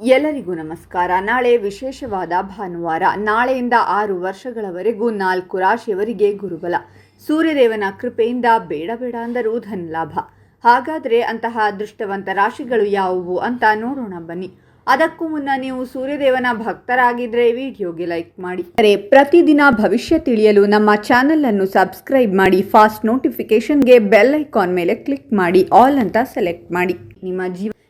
ಎಲ್ಲರಿಗೂ ನಮಸ್ಕಾರ. ನಾಳೆ ವಿಶೇಷವಾದ ಭಾನುವಾರ ನಾಳೆಯಿಂದ ಆರು ವರ್ಷಗಳವರೆಗೂ ನಾಲ್ಕು ರಾಶಿಯವರಿಗೆ ಗುರುಬಲ. ಸೂರ್ಯದೇವನ ಕೃಪೆಯಿಂದ ಬೇಡ ಬೇಡ ಅಂದರೂ ಧನಲಾಭ ಹಾಗಾದರೆ ಅಂತಹ ಅದೃಷ್ಟವಂತ ರಾಶಿಗಳು ಯಾವುವು ಅಂತ ನೋಡೋಣ ಬನ್ನಿ. ಅದಕ್ಕೂ ಮುನ್ನ ನೀವು ಸೂರ್ಯದೇವನ ಭಕ್ತರಾಗಿದ್ದರೆ ವಿಡಿಯೋಗೆ ಲೈಕ್ ಮಾಡಿ. ಅರೆ, ಪ್ರತಿದಿನ ಭವಿಷ್ಯ ತಿಳಿಯಲು ನಮ್ಮ ಚಾನೆಲ್ ಅನ್ನು ಸಬ್ಸ್ಕ್ರೈಬ್ ಮಾಡಿ ಫಾಸ್ಟ್ ನೋಟಿಫಿಕೇಶನ್ಗೆ ಬೆಲ್ ಐಕಾನ್ ಮೇಲೆ ಕ್ಲಿಕ್ ಮಾಡಿ ಆಲ್ ಅಂತ ಸೆಲೆಕ್ಟ್ ಮಾಡಿ. ನಿಮ್ಮ ಜೀವ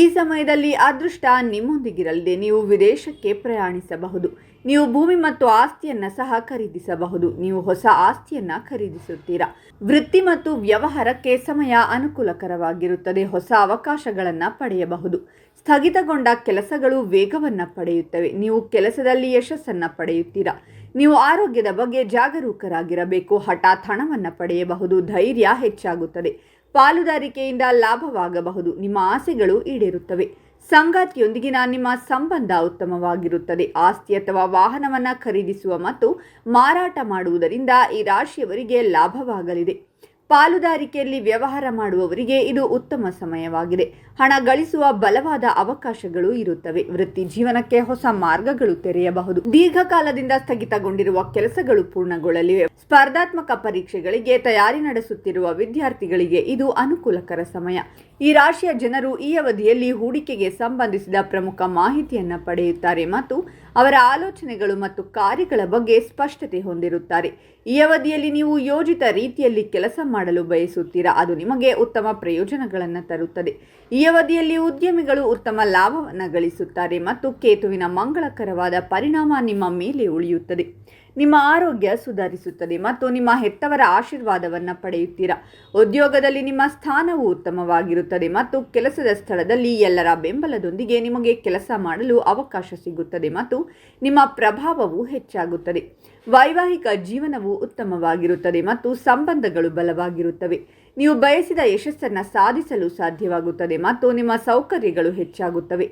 ಈ ಸಮಯದಲ್ಲಿ ಅದೃಷ್ಟ ನಿಮ್ಮೊಂದಿಗಿರಲಿದೆ. ನೀವು ವಿದೇಶಕ್ಕೆ ಪ್ರಯಾಣಿಸಬಹುದು. ನೀವು ಭೂಮಿ ಮತ್ತು ಆಸ್ತಿಯನ್ನು ಸಹ ಖರೀದಿಸಬಹುದು. ನೀವು ಹೊಸ ಆಸ್ತಿಯನ್ನು ಖರೀದಿಸುತ್ತೀರಾ? ವೃತ್ತಿ ಮತ್ತು ವ್ಯವಹಾರಕ್ಕೆ ಸಮಯ ಅನುಕೂಲಕರವಾಗಿರುತ್ತದೆ. ಹೊಸ ಅವಕಾಶಗಳನ್ನು ಪಡೆಯಬಹುದು. ಸ್ಥಗಿತಗೊಂಡ ಕೆಲಸಗಳು ವೇಗವನ್ನು ಪಡೆಯುತ್ತವೆ. ನೀವು ಕೆಲಸದಲ್ಲಿ ಯಶಸ್ಸನ್ನು ಪಡೆಯುತ್ತೀರಾ? ನೀವು ಆರೋಗ್ಯದ ಬಗ್ಗೆ ಜಾಗರೂಕರಾಗಿರಬೇಕು. ಹಠಾತ್ ಹಣವನ್ನು ಪಡೆಯಬಹುದು. ಧೈರ್ಯ ಹೆಚ್ಚಾಗುತ್ತದೆ. ಪಾಲುದಾರಿಕೆಯಿಂದ ಲಾಭವಾಗಬಹುದು. ನಿಮ್ಮ ಆಸೆಗಳು ಈಡೇರುತ್ತವೆ. ಸಂಗಾತಿಯೊಂದಿಗಿನ ನಿಮ್ಮ ಸಂಬಂಧ ಉತ್ತಮವಾಗಿರುತ್ತದೆ. ಆಸ್ತಿ ಅಥವಾ ವಾಹನವನ್ನು ಖರೀದಿಸುವ ಮತ್ತು ಮಾರಾಟ ಮಾಡುವುದರಿಂದ ಈ ರಾಶಿಯವರಿಗೆ ಲಾಭವಾಗಲಿದೆ. ಪಾಲುದಾರಿಕೆಯಲ್ಲಿ ವ್ಯವಹಾರ ಮಾಡುವವರಿಗೆ ಇದು ಉತ್ತಮ ಸಮಯವಾಗಿದೆ. ಹಣ ಗಳಿಸುವ ಬಲವಾದ ಅವಕಾಶಗಳು ಇರುತ್ತವೆ. ವೃತ್ತಿ ಜೀವನಕ್ಕೆ ಹೊಸ ಮಾರ್ಗಗಳು ತೆರೆಯಬಹುದು. ದೀರ್ಘಕಾಲದಿಂದ ಸ್ಥಗಿತಗೊಂಡಿರುವ ಕೆಲಸಗಳು ಪೂರ್ಣಗೊಳ್ಳಲಿವೆ. ಸ್ಪರ್ಧಾತ್ಮಕ ಪರೀಕ್ಷೆಗಳಿಗೆ ತಯಾರಿ ನಡೆಸುತ್ತಿರುವ ವಿದ್ಯಾರ್ಥಿಗಳಿಗೆ ಇದು ಅನುಕೂಲಕರ ಸಮಯ. ಈ ರಾಶಿಯ ಜನರು ಈ ಅವಧಿಯಲ್ಲಿ ಹೂಡಿಕೆಗೆ ಸಂಬಂಧಿಸಿದ ಪ್ರಮುಖ ಮಾಹಿತಿಯನ್ನು ಪಡೆಯುತ್ತಾರೆ ಮತ್ತು ಅವರ ಆಲೋಚನೆಗಳು ಮತ್ತು ಕಾರ್ಯಗಳ ಬಗ್ಗೆ ಸ್ಪಷ್ಟತೆ ಹೊಂದಿರುತ್ತಾರೆ. ಈ ಅವಧಿಯಲ್ಲಿ ನೀವು ಯೋಜಿತ ರೀತಿಯಲ್ಲಿ ಕೆಲಸ ಮಾಡಲು ಬಯಸುತ್ತೀರಾ? ಅದು ನಿಮಗೆ ಉತ್ತಮ ಪ್ರಯೋಜನಗಳನ್ನು ತರುತ್ತದೆ. ಈ ಅವಧಿಯಲ್ಲಿ ಉದ್ಯಮಿಗಳು ಉತ್ತಮ ಲಾಭವನ್ನು ಗಳಿಸುತ್ತಾರೆ ಮತ್ತು ಕೇತುವಿನ ಮಂಗಳಕರವಾದ ಪರಿಣಾಮ ನಿಮ್ಮ ಮೇಲೆ ಉಳಿಯುತ್ತದೆ. ನಿಮ್ಮ ಆರೋಗ್ಯ ಸುಧಾರಿಸುತ್ತದೆ ಮತ್ತು ನಿಮ್ಮ ಹೆತ್ತವರ ಆಶೀರ್ವಾದವನ್ನು ಪಡೆಯುತ್ತೀರಾ. ಉದ್ಯೋಗದಲ್ಲಿ ನಿಮ್ಮ ಸ್ಥಾನವು ಉತ್ತಮವಾಗಿರುತ್ತದೆ ಮತ್ತು ಕೆಲಸದ ಸ್ಥಳದಲ್ಲಿ ಎಲ್ಲರ ಬೆಂಬಲದೊಂದಿಗೆ ನಿಮಗೆ ಕೆಲಸ ಮಾಡಲು ಅವಕಾಶ ಸಿಗುತ್ತದೆ ಮತ್ತು ನಿಮ್ಮ ಪ್ರಭಾವವು ಹೆಚ್ಚಾಗುತ್ತದೆ. ವೈವಾಹಿಕ ಜೀವನವು ಉತ್ತಮವಾಗಿರುತ್ತದೆ ಮತ್ತು ಸಂಬಂಧಗಳು ಬಲವಾಗಿರುತ್ತವೆ. ನೀವು ಬಯಸಿದ ಯಶಸ್ಸನ್ನು ಸಾಧಿಸಲು ಸಾಧ್ಯವಾಗುತ್ತದೆ ಮತ್ತು ನಿಮ್ಮ ಸೌಕರ್ಯಗಳು ಹೆಚ್ಚಾಗುತ್ತವೆ.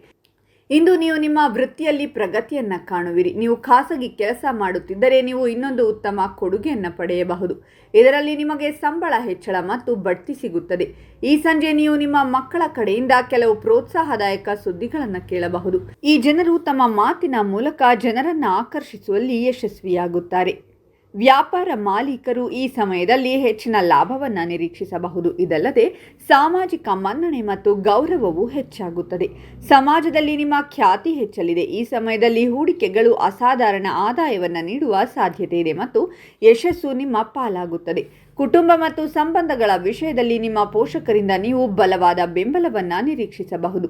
ಇಂದು ನೀವು ನಿಮ್ಮ ವೃತ್ತಿಯಲ್ಲಿ ಪ್ರಗತಿಯನ್ನು ಕಾಣುವಿರಿ. ನೀವು ಖಾಸಗಿ ಕೆಲಸ ಮಾಡುತ್ತಿದ್ದರೆ ನೀವು ಇನ್ನೊಂದು ಉತ್ತಮ ಕೊಡುಗೆಯನ್ನು ಪಡೆಯಬಹುದು. ಇದರಲ್ಲಿ ನಿಮಗೆ ಸಂಬಳ ಹೆಚ್ಚಳ ಮತ್ತು ಬಡ್ತಿ ಸಿಗುತ್ತದೆ. ಈ ಸಂಜೆ ನೀವು ನಿಮ್ಮ ಮಕ್ಕಳ ಕಡೆಯಿಂದ ಕೆಲವು ಪ್ರೋತ್ಸಾಹದಾಯಕ ಸುದ್ದಿಗಳನ್ನು ಕೇಳಬಹುದು. ಈ ಜನರು ತಮ್ಮ ಮಾತಿನ ಮೂಲಕ ಜನರನ್ನು ಆಕರ್ಷಿಸುವಲ್ಲಿ ಯಶಸ್ವಿಯಾಗುತ್ತಾರೆ. ವ್ಯಾಪಾರ ಮಾಲೀಕರು ಈ ಸಮಯದಲ್ಲಿ ಹೆಚ್ಚಿನ ಲಾಭವನ್ನು ನಿರೀಕ್ಷಿಸಬಹುದು. ಇದಲ್ಲದೆ ಸಾಮಾಜಿಕ ಮನ್ನಣೆ ಮತ್ತು ಗೌರವವು ಹೆಚ್ಚಾಗುತ್ತದೆ. ಸಮಾಜದಲ್ಲಿ ನಿಮ್ಮ ಖ್ಯಾತಿ ಹೆಚ್ಚಲಿದೆ. ಈ ಸಮಯದಲ್ಲಿ ಹೂಡಿಕೆಗಳು ಅಸಾಧಾರಣ ಆದಾಯವನ್ನು ನೀಡುವ ಸಾಧ್ಯತೆ ಇದೆ ಮತ್ತು ಯಶಸ್ಸು ನಿಮ್ಮ ಪಾಲಾಗುತ್ತದೆ. ಕುಟುಂಬ ಮತ್ತು ಸಂಬಂಧಗಳ ವಿಷಯದಲ್ಲಿ ನಿಮ್ಮ ಪೋಷಕರಿಂದ ನೀವು ಬಲವಾದ ಬೆಂಬಲವನ್ನು ನಿರೀಕ್ಷಿಸಬಹುದು.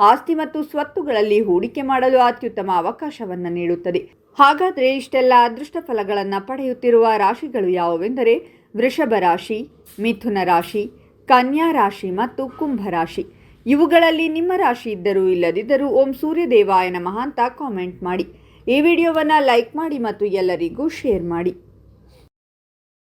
ಆಸ್ತಿ ಮತ್ತು ಸ್ವತ್ತುಗಳಲ್ಲಿ ಹೂಡಿಕೆ ಮಾಡಲು ಅತ್ಯುತ್ತಮ ಅವಕಾಶವನ್ನು ನೀಡುತ್ತದೆ. ಹಾಗಾದರೆ ಇಷ್ಟೆಲ್ಲ ಅದೃಷ್ಟ ಫಲಗಳನ್ನು ಪಡೆಯುತ್ತಿರುವ ರಾಶಿಗಳು ಯಾವುವೆಂದರೆ ವೃಷಭ ರಾಶಿ, ಮಿಥುನ ರಾಶಿ, ಕನ್ಯಾ ರಾಶಿ ಮತ್ತು ಕುಂಭ ರಾಶಿ. ಇವುಗಳಲ್ಲಿ ನಿಮ್ಮ ರಾಶಿ ಇದ್ದರೂ ಇಲ್ಲದಿದ್ದರೂ ಓಂ ಸೂರ್ಯದೇವಾಯನ ಮಹಾಂತ ಕಾಮೆಂಟ್ ಮಾಡಿ. ಈ ವಿಡಿಯೋವನ್ನು ಲೈಕ್ ಮಾಡಿ ಮತ್ತು ಎಲ್ಲರಿಗೂ ಶೇರ್ ಮಾಡಿ.